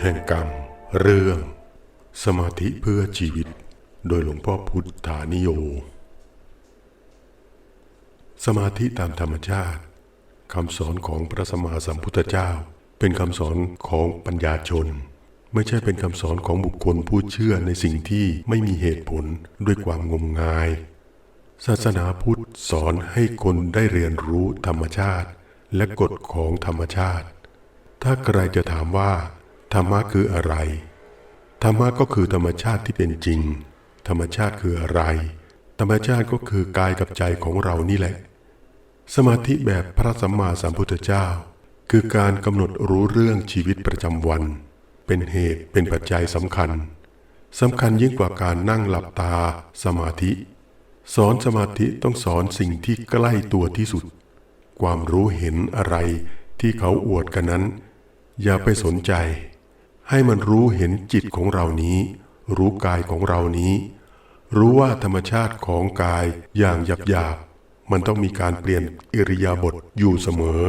แห่งกรรม เรื่อง สมาธิเพื่อชีวิต โดยหลวงพ่อพุทธานิโย สมาธิตามธรรมชาติคำสอนของพระสมมาสัมพุทธเจ้า เป็นคำสอนของปัญญาชน ไม่ใช่เป็นคำสอนของบุคคลผู้เชื่อในสิ่งที่ไม่มีเหตุผลด้วยความงมงาย ศาสนาพุทธสอนให้คนได้เรียนรู้ธรรมชาติ และกฎของธรรมชาติ ถ้าใครจะถามว่า ธรรมะคืออะไร ธรรมะก็คือธรรมชาติที่เป็นจริง ธรรมชาติคืออะไร ธรรมชาติก็คือกายกับใจของเรานี่แหละ สมาธิแบบพระสัมมาสัมพุทธเจ้า คือการกำหนดรู้เรื่องชีวิตประจำวัน เป็นเหตุเป็นปัจจัยสำคัญสำคัญยิ่งกว่าการนั่งหลับตาสมาธิ สอนสมาธิต้องสอนสิ่งที่ใกล้ตัวที่สุด ความรู้เห็นอะไรที่เขาอวดกันนั้น อย่าไปสนใจ ให้มันรู้เห็นจิตของเรานี้ รู้กายของเรานี้ รู้ว่าธรรมชาติของกายอย่างหยาบหยาบๆมันต้องมีการเปลี่ยนอิริยาบถอยู่เสมอ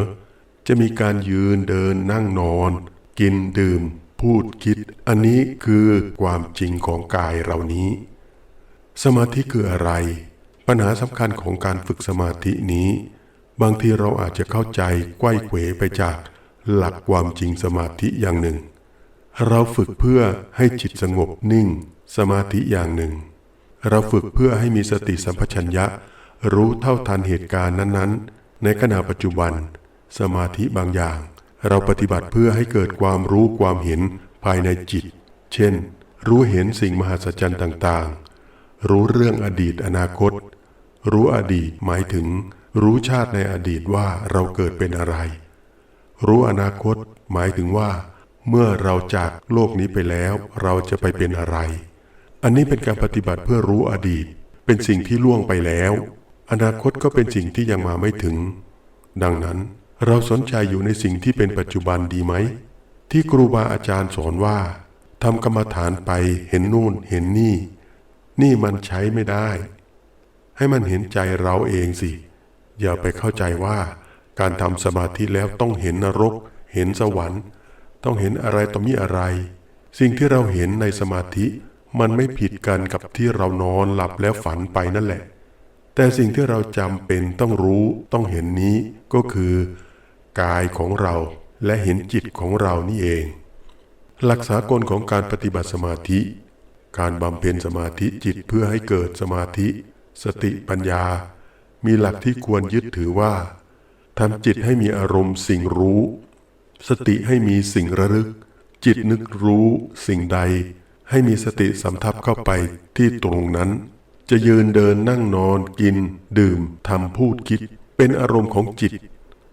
จะมีการยืนเดินนั่งนอน กินดื่ม พูดคิด อันนี้คือความจริงของกายเรานี้ สมาธิคืออะไร ปัญหาสำคัญของการฝึกสมาธินี้ บางทีเราอาจจะเข้าใจไกว้เขวไปจากหลักความจริงสมาธิอย่างหนึ่ง เราฝึกเพื่อให้จิตสงบนิ่ง สมาธิอย่างหนึ่ง เราฝึกเพื่อให้มีสติสัมปชัญญะ รู้เท่าทันเหตุการณ์นั้นๆ ในขณะปัจจุบัน สมาธิบางอย่าง เราปฏิบัติเพื่อให้เกิดความรู้ความเห็นภายในจิต เช่น รู้เห็นสิ่งมหัศจรรย์ต่างๆ รู้เรื่องอดีตอนาคต รู้อดีตหมายถึง รู้ชาติในอดีตว่าเราเกิดเป็นอะไร รู้อนาคตหมายถึงว่า เมื่อเราจากโลกนี้ไปแล้วเราจะไปเป็นอะไร อันนี้เป็นการปฏิบัติเพื่อรู้อดีต เป็นสิ่งที่ล่วงไปแล้ว อนาคตก็เป็นสิ่งที่ยังมาไม่ถึง ดังนั้นเราสนใจอยู่ในสิ่งที่เป็นปัจจุบันดีไหม ที่ครูบาอาจารย์สอนว่าทำกรรมฐานไปเห็นนู่นเห็นนี่ นี่มันใช้ไม่ได้ ให้มันเห็นใจเราเองสิ อย่าไปเข้าใจว่า การทำสมาธิแล้วต้องเห็นนรก เห็นสวรรค์ ต้องเห็นอะไรต่อมีอะไร สิ่งที่เราเห็นในสมาธิ มันไม่ผิดกันกับที่เรานอนหลับแล้วฝันไปนั่นแหละ แต่สิ่งที่เราจำเป็นต้องรู้ต้องเห็นนี้ก็คือกายของเราและเห็นจิตของเรานี่เอง หลักสากลของการปฏิบัติสมาธิ การบำเพ็ญสมาธิจิตเพื่อให้เกิดสมาธิ สติปัญญา มีหลักที่ควรยึดถือว่าทำจิตให้มีอารมณ์สิ่งรู้ สติให้มีสิ่งระลึก จิตนึกรู้สิ่งใด ให้มีสติสำทับเข้าไปที่ตรงนั้น จะยืนเดินนั่งนอนกิน ดื่มทำพูดคิด เป็นอารมณ์ของจิต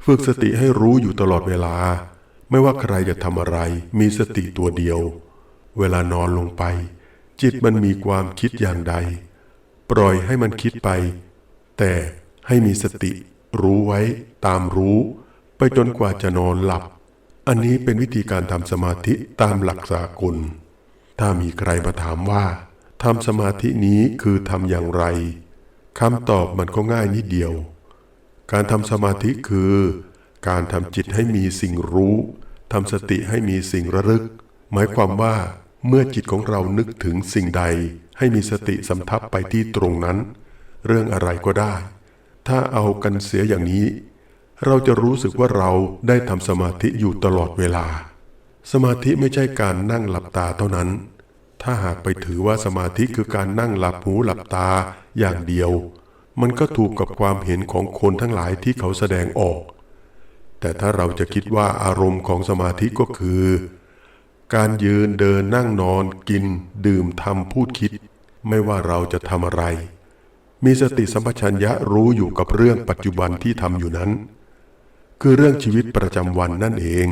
ฝึกสติให้รู้อยู่ตลอดเวลา ไม่ว่าใครจะทำอะไร มีสติตัวเดียว เวลานอนลงไป จิตมันมีความคิดอย่างใด ปล่อยให้มันคิดไป แต่ให้มีสติรู้ไว้ตามรู้ ไปจนกว่าจะนอนหลับ อันนี้เป็นวิธีการทำสมาธิตามหลักสากล ถ้ามีใครมาถามว่าทำสมาธินี้คือทำอย่างไรคำตอบมันก็ง่ายนิดเดียว การทำสมาธิคือ การทำจิตให้มีสิ่งรู้ทำสติให้มีสิ่งระลึก หมายความว่าเมื่อจิตของเรานึกถึงสิ่งใด ให้มีสติสำทับไปที่ตรงนั้น เรื่องอะไรก็ได้ ถ้าเอากันเสียอย่างนี้ เราจะรู้สึกว่าเราได้ทำสมาธิอยู่ตลอดเวลา สมาธิไม่ใช่การนั่งหลับตาเท่านั้น ถ้าหากไปถือว่าสมาธิคือการนั่งหลับหูหลับตาอย่างเดียว มันก็ถูกกับความเห็นของคนทั้งหลายที่เขาแสดงออก แต่ถ้าเราจะคิดว่าอารมณ์ของสมาธิก็คือ การยืนเดินนั่งนอนกิน ดื่มทำพูดคิด ไม่ว่าเราจะทำอะไร มีสติสัมปชัญญะรู้อยู่กับเรื่องปัจจุบันที่ทำอยู่นั้น คือเรื่องชีวิตประจำวันนั่นเอง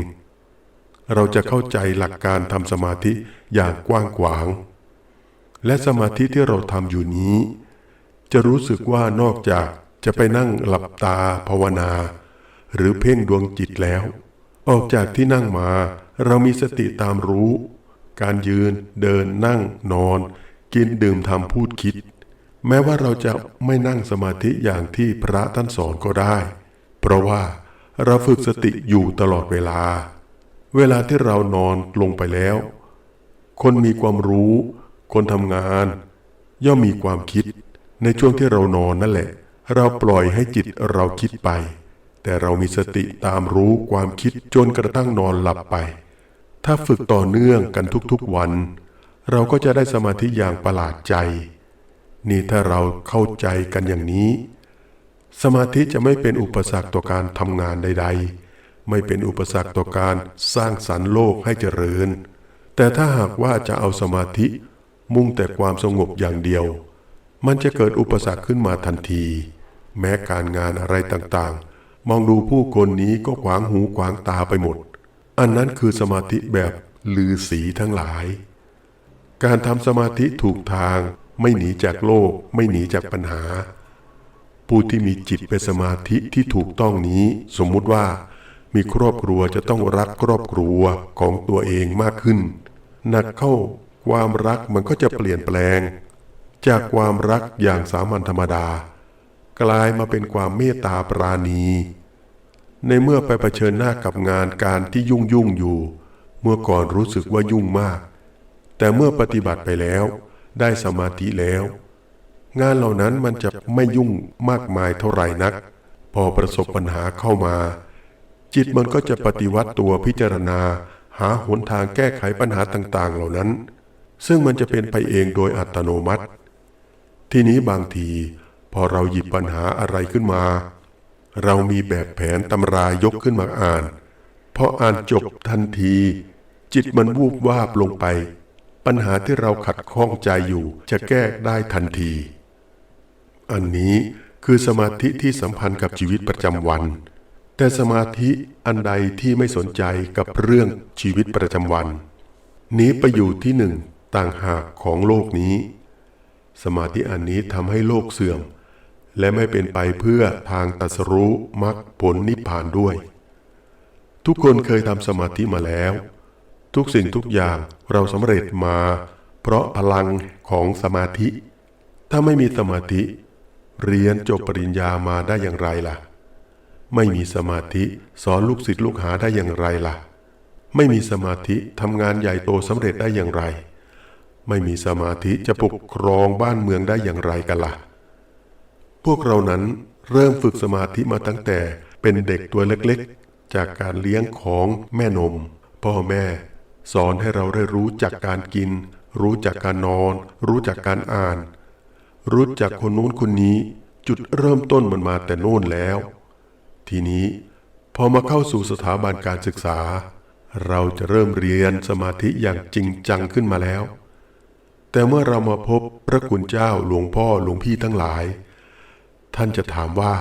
เราจะเข้าใจหลักการทำสมาธิอย่างกว้างขวาง และสมาธิที่เราทำอยู่นี้ จะรู้สึกว่านอกจากจะไปนั่งหลับตาภาวนา หรือเพ่งดวงจิตแล้ว ออกจากที่นั่งมา เรามีสติตามรู้ การยืน เดินนั่ง นอน กินดื่มทำพูดคิด แม้ว่าเราจะไม่นั่งสมาธิอย่างที่พระท่านสอนก็ได้ เพราะว่า เราฝึกสติอยู่ตลอดเวลา เวลาที่เรานอนลงไปแล้ว คนมีความรู้ คนทำงาน ย่อมมีความคิด ในช่วงที่เรานอนนั่นแหละ เราปล่อยให้จิตเราคิดไป แต่เรามีสติตามรู้ความคิดจนกระทั่งนอนหลับไป ถ้าฝึกต่อเนื่องกันทุกๆวัน เราก็จะได้สมาธิอย่างประหลาดใจ นี่ถ้าเราเข้าใจกันอย่างนี้ สมาธิจะไม่เป็นอุปสรรคต่อการทำงานใด ๆ ไม่เป็นอุปสรรคต่อการสร้างสรรค์โลกให้เจริญ แต่ถ้าหากว่าจะเอาสมาธิมุ่งแต่ความสงบอย่างเดียว มันจะเกิดอุปสรรคขึ้นมาทันที แม้การงานอะไรต่างๆ มองดูผู้คนนี้ก็ขวางหูขวางตาไปหมด อันนั้นคือสมาธิแบบลือสีทั้งหลาย การทำสมาธิถูกทางไม่หนีจากโลกไม่หนีจากปัญหา ผู้ที่มีจิตเป็นสมาธิที่ถูกต้องนี้ สมมุติว่ามีครอบครัวจะต้องรักครอบครัวของตัวเองมากขึ้น หนักเข้าความรักมันก็จะเปลี่ยนแปลง จากความรักอย่างสามัญธรรมดา กลายมาเป็นความเมตตาปราณี ในเมื่อไปเผชิญหน้ากับงานการที่ยุ่งยุ่งอยู่ เมื่อก่อนรู้สึกว่ายุ่งมาก แต่เมื่อปฏิบัติไปแล้ว ได้สมาธิแล้ว งานเหล่านั้นมันจะไม่ยุ่งมากมายเท่าไหร่นัก พอประสบปัญหาเข้ามา จิตมันก็จะปฏิวัติตัวพิจารณา หาหนทางแก้ไขปัญหาต่าง ๆ เหล่านั้น ซึ่งมันจะเป็นไปเองโดยอัตโนมัติ ทีนี้บางที พอเราหยิบปัญหาอะไรขึ้นมา เรามีแบบแผนตำรายกขึ้นมาอ่านพออ่านจบทันที จิตมันวูบวาบลงไป ปัญหาที่เราขัดข้องใจอยู่จะแก้ได้ทันที อันนี้คือสมาธิที่สัมพันธ์กับชีวิตประจำวัน แต่สมาธิอันใดที่ไม่สนใจกับเรื่องชีวิตประจำวัน นี้ไปอยู่ที่หนึ่งต่างหากของโลกนี้ สมาธิอันนี้ทำให้โลกเสื่อม และไม่เป็นไปเพื่อทางตรัสรู้มรรคผลนิพพานด้วย ทุกคนเคยทำสมาธิมาแล้ว ทุกสิ่งทุกอย่างเราสำเร็จมา เพราะพลังของสมาธิ ถ้าไม่มีสมาธิ เรียนจบปริญญามาได้อย่างไรล่ะ ไม่มีสมาธิสอนลูกศิษย์ลูกหาได้อย่างไรล่ะ ไม่มีสมาธิทำงานใหญ่โตสำเร็จได้อย่างไร ไม่มีสมาธิจะปกครองบ้านเมืองได้อย่างไรกันล่ะ พวกเรานั้นเริ่มฝึกสมาธิมาตั้งแต่เป็นเด็กตัวเล็กๆ จากการเลี้ยงของแม่นม พ่อแม่ สอนให้เราได้รู้จักการกิน รู้จักการนอน รู้จักการอ่าน รู้จักคนนู้นคนนี้ จุดเริ่มต้นมันมาแต่โน่นแล้ว ทีนี้พอมาเข้าสู่สถาบันการศึกษา เราจะเริ่มเรียนสมาธิอย่างจริงจังขึ้นมาแล้ว แต่เมื่อเรามาพบพระคุณเจ้าหลวงพ่อหลวงพี่ทั้งหลาย ท่านจะถามว่า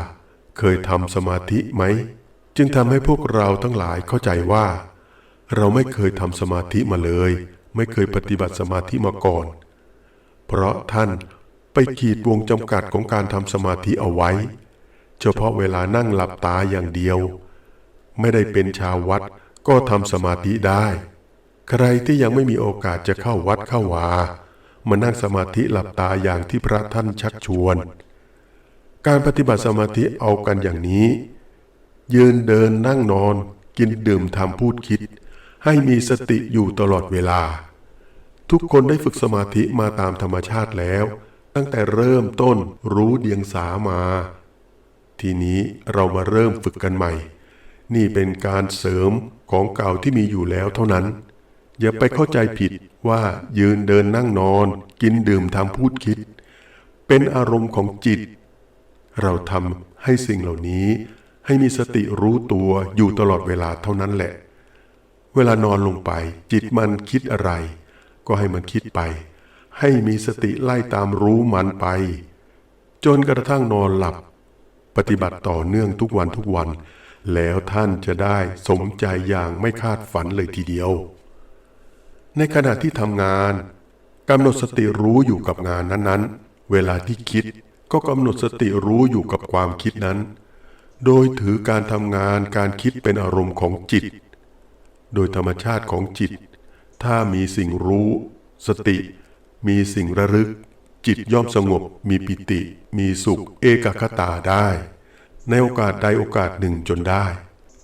เคยทำสมาธิไหม จึงทำให้พวกเราทั้งหลายเข้าใจว่า เราไม่เคยทำสมาธิมาเลย ไม่เคยปฏิบัติสมาธิมาก่อน เพราะท่าน ไปขีดวงจำกัดของการทำสมาธิเอาไว้ เฉพาะเวลานั่งหลับตาอย่างเดียว ไม่ได้เป็นชาววัดก็ทำสมาธิได้ ใครที่ยังไม่มีโอกาสจะเข้าวัดเข้าวามานั่งสมาธิหลับตาอย่างที่พระท่านชักชวน การปฏิบัติสมาธิเอากันอย่างนี้ ยืนเดินนั่งนอน กินดื่มทำพูดคิด ให้มีสติอยู่ตลอดเวลา ทุกคนได้ฝึกสมาธิมาตามธรรมชาติแล้ว ตั้งแต่เริ่มต้นรู้เดียงสามา ทีนี้เรามาเริ่มฝึกกันใหม่ นี่เป็นการเสริมของเก่าที่มีอยู่แล้วเท่านั้น อย่าไปเข้าใจผิดว่ายืนเดินนั่งนอน กินดื่มทำพูดคิด เป็นอารมณ์ของจิต เราทำให้สิ่งเหล่านี้ให้มีสติรู้ตัวอยู่ตลอดเวลาเท่านั้นแหละ เวลานอนลงไป จิตมันคิดอะไร ก็ให้มันคิดไป ให้มีสติไล่ตามรู้มันไป จนกระทั่งนอนหลับ ปฏิบัติต่อเนื่องทุกวันทุกวัน แล้วท่านจะได้สมใจอย่างไม่คาดฝันเลยทีเดียว ในขณะที่ทำงานกำหนดสติรู้อยู่กับงานนั้นๆ เวลาที่คิดก็กำหนดสติรู้อยู่กับความคิดนั้น โดยถือการทำงานการคิดเป็นอารมณ์ของจิต โดยธรรมชาติของจิต ถ้ามีสิ่งรู้ สติ มีสิ่งระลึก จิตย่อมสงบ มีปิติ มีสุข เอกคตาได้ ในโอกาสใดโอกาสหนึ่งจนได้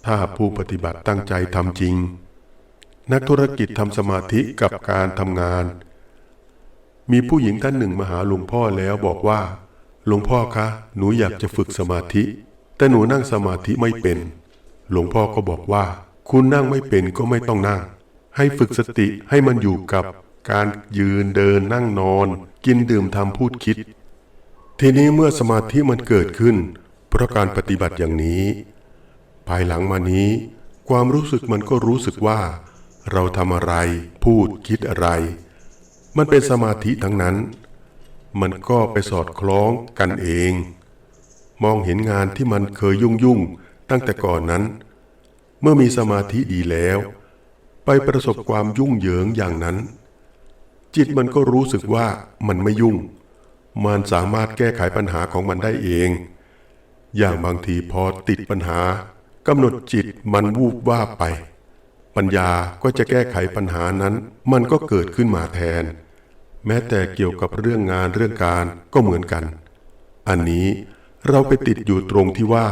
ถ้าผู้ปฏิบัติตั้งใจทำจริง นักธุรกิจทำสมาธิกับการทำงาน มีผู้หญิงท่านหนึ่งมาหาหลวงพ่อแล้วบอกว่า หลวงพ่อคะ หนูอยากจะฝึกสมาธิ แต่หนูนั่งสมาธิไม่เป็น หลวงพ่อก็บอกว่า คุณนั่งไม่เป็นก็ไม่ต้องนั่งให้ฝึกสติให้มันอยู่กับ การยืนเดินนั่งนอน กินดื่มทำพูดคิด ทีนี้เมื่อสมาธิมันเกิดขึ้น เพราะการปฏิบัติอย่างนี้ ภายหลังมานี้ ความรู้สึกมันก็รู้สึกว่า เราทำอะไร พูดคิดอะไร มันเป็นสมาธิทั้งนั้น มันก็ไปสอดคล้องกันเอง มองเห็นงานที่มันเคยยุ่งยุ่งตั้งแต่ก่อนนั้น เมื่อมีสมาธิดีแล้ว ไปประสบความยุ่งเหยิงอย่างนั้น จิตมันก็รู้สึกว่ามันไม่ยุ่ง มันสามารถแก้ไขปัญหาของมันได้เอง อย่างบางทีพอติดปัญหากำหนดจิตมันวูบว่าไป ปัญญาก็จะแก้ไขปัญหานั้น มันก็เกิดขึ้นมาแทน แม้แต่เกี่ยวกับเรื่องงานเรื่องการก็เหมือนกัน อันนี้เราไปติดอยู่ตรงที่ว่า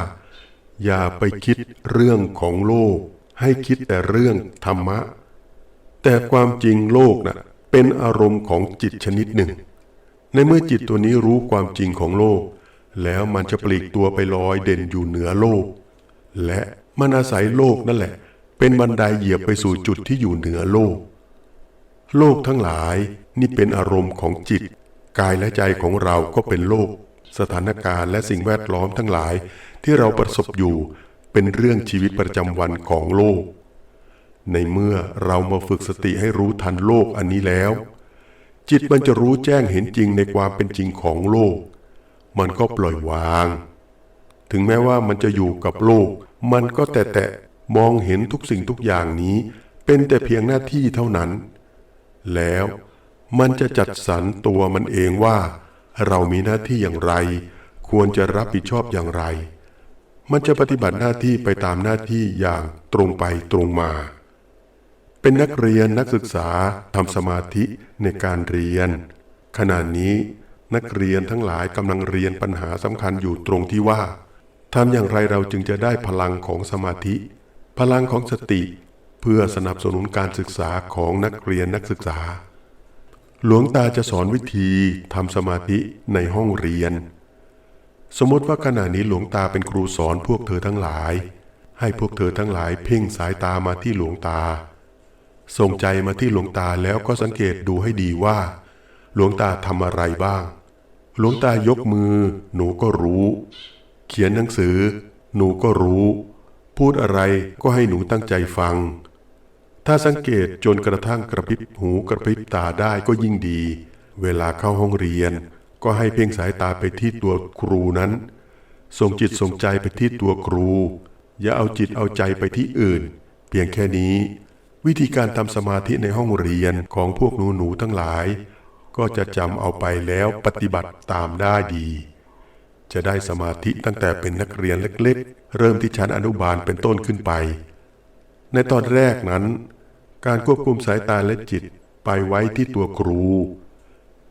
อย่าไปคิดเรื่องของโลก ให้คิดแต่เรื่องธรรมะ แต่ความจริงโลกน่ะ เป็นอารมณ์ของจิตชนิดหนึ่ง ในเมื่อจิตตัวนี้รู้ความจริงของโลก แล้วมันจะปลีกตัวไปลอยเด่นอยู่เหนือโลก และมันอาศัยโลกนั่นแหละ เป็นบันไดเหยียบไปสู่จุดที่อยู่เหนือโลก โลกทั้งหลายนี่เป็นอารมณ์ของจิต กายและใจของเราก็เป็นโลก สถานการณ์และสิ่งแวดล้อมทั้งหลายที่เราประสบอยู่เป็นเรื่องชีวิตประจำวันของโลก ในเมื่อเรามาฝึกสติให้รู้ทันโลกอันนี้แล้ว จิตมันจะรู้แจ้งเห็นจริงในความเป็นจริงของโลก มันก็ปล่อยวาง ถึงแม้ว่ามันจะอยู่กับโลก มันก็แต่แต่มองเห็นทุกสิ่งทุกอย่างนี้ เป็นแต่เพียงหน้าที่เท่านั้น แล้วมันจะจัดสรรตัวมันเองว่า เรามีหน้าที่อย่างไร ควรจะรับผิดชอบอย่างไร มันจะปฏิบัติหน้าที่ไปตามหน้าที่อย่างตรงไปตรงมา เป็นนักเรียนนักศึกษาทำสมาธิในการเรียน ขณะนี้นักเรียนทั้งหลายกำลังเรียนปัญหาสำคัญอยู่ตรงที่ว่าทำอย่างไรเราจึงจะได้พลังของสมาธิ พลังของสติ เพื่อสนับสนุนการศึกษาของนักเรียนนักศึกษา หลวงตาจะสอนวิธีทำสมาธิในห้องเรียน สมมติว่าขณะนี้หลวงตาเป็นครูสอนพวกเธอทั้งหลาย ให้พวกเธอทั้งหลายเพ่งสายตามาที่หลวงตา ส่งใจมาที่หลวงตาแล้วก็สังเกตดูให้ดีว่า หลวงตาทำอะไรบ้าง หลวงตายกมือ หนูก็รู้ เขียนหนังสือ หนูก็รู้ พูดอะไรก็ให้หนูตั้งใจฟัง ถ้าสังเกตจนกระทั่งกระพริบหูกระพริบตาได้ก็ยิ่งดี เวลาเข้าห้องเรียน ก็ให้เพ่งสายตาไปที่ตัวครูนั้น ส่งจิตส่งใจไปที่ตัวครู อย่าเอาจิตเอาใจไปที่อื่น เพียงแค่นี้ วิธีการทำสมาธิในห้องเรียนของพวกหนูหนูๆทั้งหลาย ก็จะจำเอาไปแล้วปฏิบัติตามได้ดี จะได้สมาธิตั้งแต่เป็นนักเรียนเล็กๆ เริ่มที่ชั้นอนุบาลเป็นต้นขึ้นไป ในตอนแรกนั้น การควบคุมสายตาและจิตไปไว้ที่ตัวครู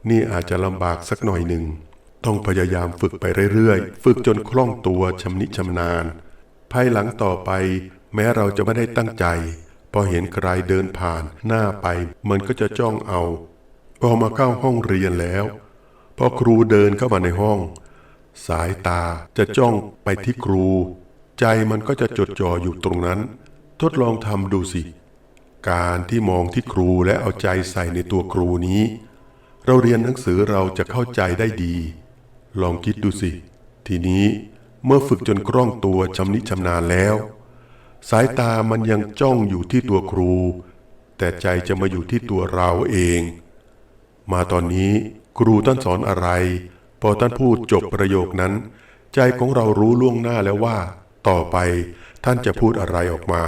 นี่อาจจะลำบากสักหน่อยหนึ่ง ต้องพยายามฝึกไปเรื่อยๆ ฝึกจนคล่องตัวชำนิชำนาญ ภายหลังต่อไปแม้เราจะไม่ได้ตั้งใจ พอเห็นใครเดินผ่านหน้าไปมันก็จะจ้องเอา พอมาเข้าห้องเรียนแล้ว พอครูเดินเข้ามาในห้อง สายตาจะจ้องไปที่ครู ใจมันก็จะจดจ่ออยู่ตรงนั้น ทดลองทำดูสิ การที่มองที่ครูและเอาใจใส่ในตัวครูนี้ เราเรียนหนังสือเราจะเข้าใจได้ดี ลองคิดดูสิ ทีนี้เมื่อฝึกจนคล่องตัวชำนิชำนาญแล้ว สายตามันยังจ้องอยู่ที่ตัวครู แต่ใจจะมาอยู่ที่ตัวเราเอง มาตอนนี้ครูท่านสอนอะไร พอท่านพูดจบประโยคนั้น ใจของเรารู้ล่วงหน้าแล้วว่า ต่อไปท่านจะพูดอะไรออกมา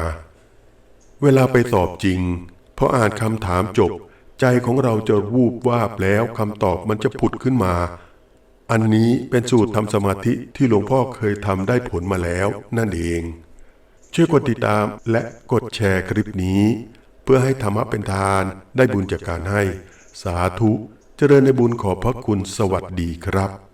เวลาไปสอบจริงพออ่านคำถามจบ ใจของเราจะวูบวาบแล้วคำตอบมันจะผุดขึ้นมา อันนี้เป็นสูตรทำสมาธิที่หลวงพ่อเคยทำได้ผลมาแล้วนั่นเอง ช่วยกดติดตามและกดแชร์คลิปนี้ เพื่อให้ธรรมะเป็นทานได้บุญจากการให้ สาธุ เจริญในบุญขอบพระคุณสวัสดีครับ